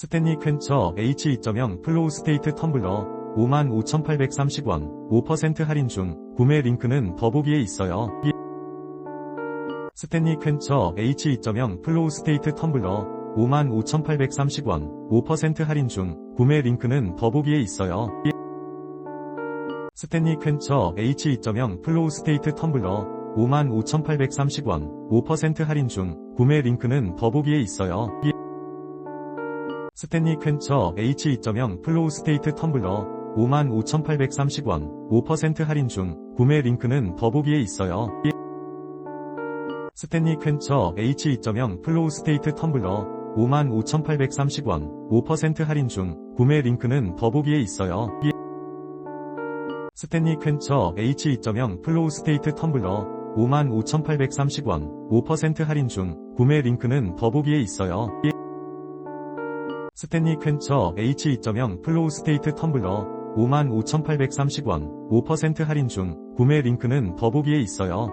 스탠리 퀸처 H2.0 플로우 스테이트 텀블러 55,830원 5% 할인 중 구매 링크는 더보기에 있어요. 스탠리 퀸처 H2.0 플로우 스테이트 텀블러 55,830원 5% 할인 중 구매 링크는 더보기에 있어요. 스탠리 퀸처 H2.0 플로우 스테이트 텀블러 55,830원 5% 할인 중 구매 링크는 더보기에 있어요. 스탠리 퀸처 H2.0 플로우 스테이트 텀블러 55,830원 5% 할인 중 구매 링크는 더보기에 있어요. 스탠리 퀸처 H2.0 플로우 스테이트 텀블러 55,830원 5% 할인 중 구매 링크는 더보기에 있어요. 스탠리 퀸처 H2.0 플로우 스테이트 텀블러 55,830원 5% 할인 중 구매 링크는 더보기에 있어요. 스탠리 퀸처 H2.0 플로우 스테이트 텀블러 55,830원 5% 할인 중 구매 링크는 더보기에 있어요.